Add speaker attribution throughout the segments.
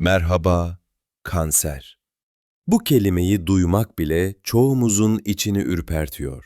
Speaker 1: Merhaba, kanser. Bu kelimeyi duymak bile çoğumuzun içini ürpertiyor.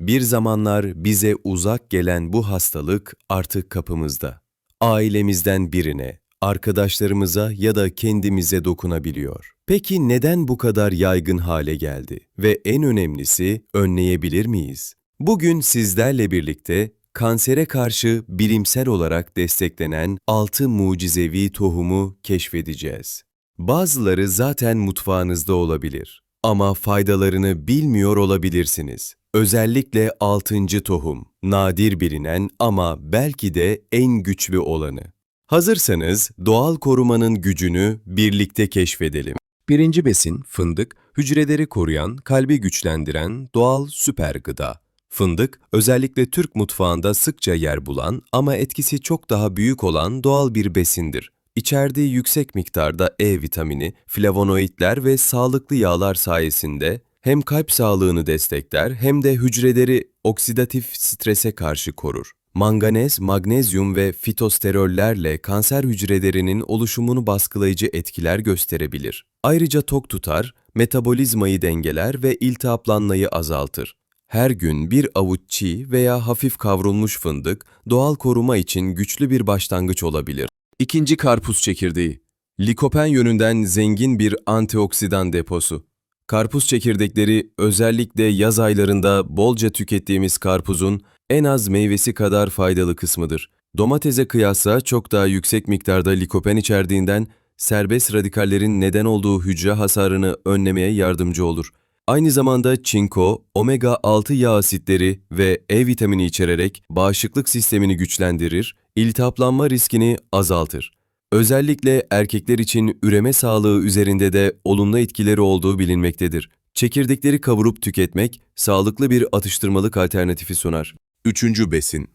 Speaker 1: Bir zamanlar bize uzak gelen bu hastalık artık kapımızda. Ailemizden birine, arkadaşlarımıza ya da kendimize dokunabiliyor. Peki neden bu kadar yaygın hale geldi ve en önemlisi önleyebilir miyiz? Bugün sizlerle birlikte kansere karşı bilimsel olarak desteklenen 6 mucizevi tohumu keşfedeceğiz. Bazıları zaten mutfağınızda olabilir ama faydalarını bilmiyor olabilirsiniz. Özellikle 6. tohum, nadir bilinen ama belki de en güçlü olanı. Hazırsanız doğal korumanın gücünü birlikte keşfedelim.
Speaker 2: Birinci besin fındık, hücreleri koruyan, kalbi güçlendiren doğal süper gıda. Fındık, özellikle Türk mutfağında sıkça yer bulan ama etkisi çok daha büyük olan doğal bir besindir. İçerdiği yüksek miktarda E vitamini, flavonoidler ve sağlıklı yağlar sayesinde hem kalp sağlığını destekler hem de hücreleri oksidatif strese karşı korur. Manganez, magnezyum ve fitosterollerle kanser hücrelerinin oluşumunu baskılayıcı etkiler gösterebilir. Ayrıca tok tutar, metabolizmayı dengeler ve iltihaplanmayı azaltır. Her gün bir avuç çiğ veya hafif kavrulmuş fındık doğal koruma için güçlü bir başlangıç olabilir. İkinci karpuz çekirdeği. Likopen yönünden zengin bir antioksidan deposu. Karpuz çekirdekleri özellikle yaz aylarında bolca tükettiğimiz karpuzun en az meyvesi kadar faydalı kısmıdır. Domatese kıyasla çok daha yüksek miktarda likopen içerdiğinden serbest radikallerin neden olduğu hücre hasarını önlemeye yardımcı olur. Aynı zamanda çinko, omega 6 yağ asitleri ve E vitamini içererek bağışıklık sistemini güçlendirir, iltihaplanma riskini azaltır. Özellikle erkekler için üreme sağlığı üzerinde de olumlu etkileri olduğu bilinmektedir. Çekirdekleri kavurup tüketmek sağlıklı bir atıştırmalık alternatifi sunar. Üçüncü besin.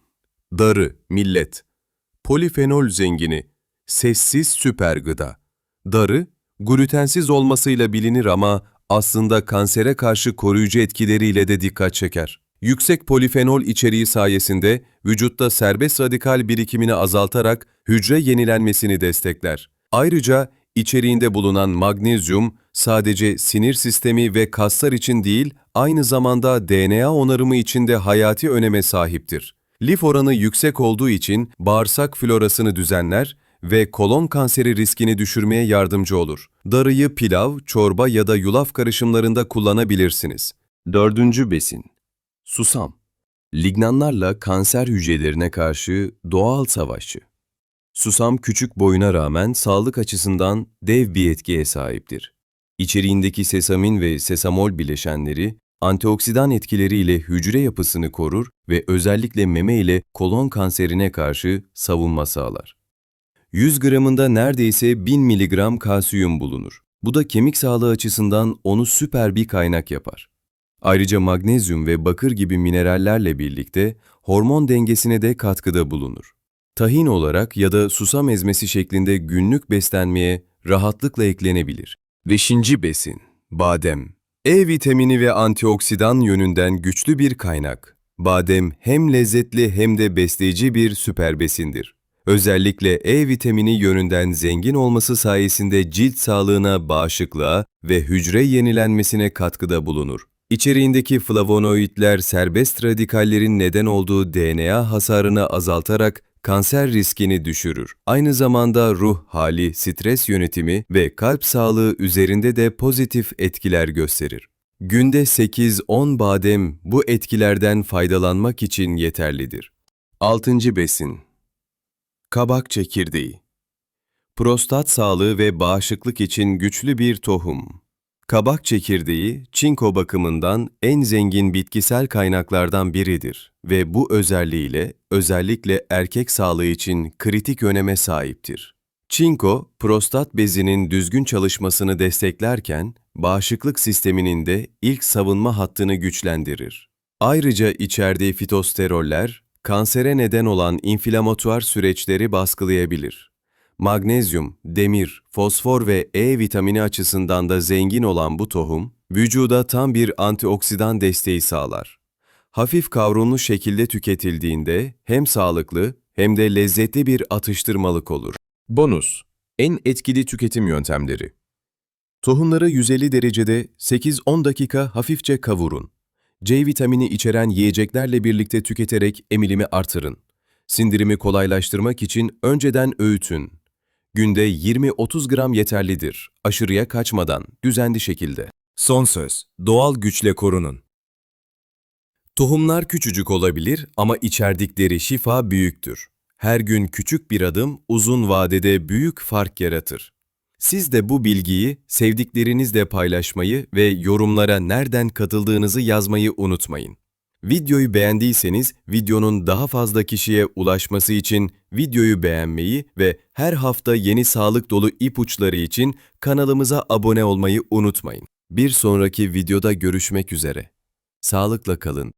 Speaker 2: Darı, millet. Polifenol zengini, sessiz süper gıda. Darı, glutensiz olmasıyla bilinir ama aslında kansere karşı koruyucu etkileriyle de dikkat çeker. Yüksek polifenol içeriği sayesinde vücutta serbest radikal birikimini azaltarak hücre yenilenmesini destekler. Ayrıca içeriğinde bulunan magnezyum sadece sinir sistemi ve kaslar için değil, aynı zamanda DNA onarımı için de hayati öneme sahiptir. Lif oranı yüksek olduğu için bağırsak florasını düzenler ve kolon kanseri riskini düşürmeye yardımcı olur. Darıyı pilav, çorba ya da yulaf karışımlarında kullanabilirsiniz. Dördüncü besin. Susam. Lignanlarla kanser hücrelerine karşı doğal savaşçı. Susam küçük boyuna rağmen sağlık açısından dev bir etkiye sahiptir. İçeriğindeki sesamin ve sesamol bileşenleri antioksidan etkileriyle hücre yapısını korur ve özellikle meme ile kolon kanserine karşı savunma sağlar. 100 gramında neredeyse 1000 miligram kalsiyum bulunur. Bu da kemik sağlığı açısından onu süper bir kaynak yapar. Ayrıca magnezyum ve bakır gibi minerallerle birlikte hormon dengesine de katkıda bulunur. Tahin olarak ya da susam ezmesi şeklinde günlük beslenmeye rahatlıkla eklenebilir. Beşinci besin, badem. E vitamini ve antioksidan yönünden güçlü bir kaynak. Badem hem lezzetli hem de besleyici bir süper besindir. Özellikle E vitamini yönünden zengin olması sayesinde cilt sağlığına, bağışıklığa ve hücre yenilenmesine katkıda bulunur. İçeriğindeki flavonoidler serbest radikallerin neden olduğu DNA hasarını azaltarak kanser riskini düşürür. Aynı zamanda ruh hali, stres yönetimi ve kalp sağlığı üzerinde de pozitif etkiler gösterir. Günde 8-10 badem bu etkilerden faydalanmak için yeterlidir. 6. besin Kabak çekirdeği Prostat sağlığı ve bağışıklık için güçlü bir tohum. Kabak çekirdeği, çinko bakımından en zengin bitkisel kaynaklardan biridir ve bu özelliğiyle özellikle erkek sağlığı için kritik öneme sahiptir. Çinko, prostat bezinin düzgün çalışmasını desteklerken, bağışıklık sisteminin de ilk savunma hattını güçlendirir. Ayrıca içerdiği fitosteroller, kansere neden olan inflamatuar süreçleri baskılayabilir. Magnezyum, demir, fosfor ve E vitamini açısından da zengin olan bu tohum, vücuda tam bir antioksidan desteği sağlar. Hafif kavrulmuş şekilde tüketildiğinde hem sağlıklı hem de lezzetli bir atıştırmalık olur.
Speaker 3: Bonus En etkili tüketim yöntemleri. Tohumları 150 derecede 8-10 dakika hafifçe kavurun. C vitamini içeren yiyeceklerle birlikte tüketerek emilimi artırın. Sindirimi kolaylaştırmak için önceden öğütün. Günde 20-30 gram yeterlidir. Aşırıya kaçmadan, düzenli şekilde.
Speaker 2: Son söz, doğal güçle korunun.
Speaker 1: Tohumlar küçücük olabilir ama içerdikleri şifa büyüktür. Her gün küçük bir adım uzun vadede büyük fark yaratır. Siz de bu bilgiyi sevdiklerinizle paylaşmayı ve yorumlara nereden katıldığınızı yazmayı unutmayın. Videoyu beğendiyseniz videonun daha fazla kişiye ulaşması için videoyu beğenmeyi ve her hafta yeni sağlık dolu ipuçları için kanalımıza abone olmayı unutmayın. Bir sonraki videoda görüşmek üzere. Sağlıkla kalın.